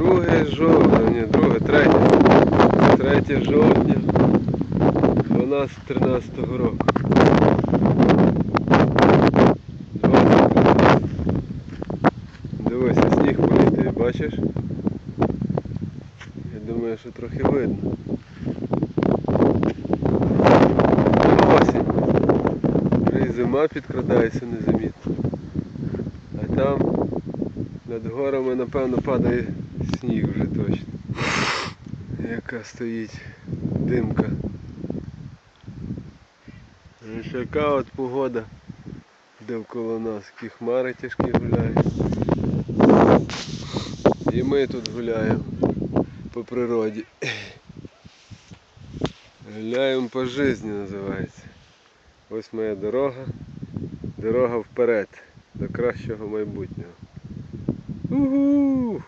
Друге жовтня, ні, друге, третє. Третє жовтня 12-13 року. 20 Дивися, сніг політає, бачиш? Я думаю, що трохи видно. Осінь. Вже зима підкрадається незамітно. А там над горами, напевно, падає сніг вже точно. Яка стоїть димка. Ось яка от погода довкола нас, які хмари тяжкі гуляють. І ми тут гуляємо по природі. Гуляємо по житті називається. Ось моя дорога. Дорога вперед до кращого майбутнього. Woohoo!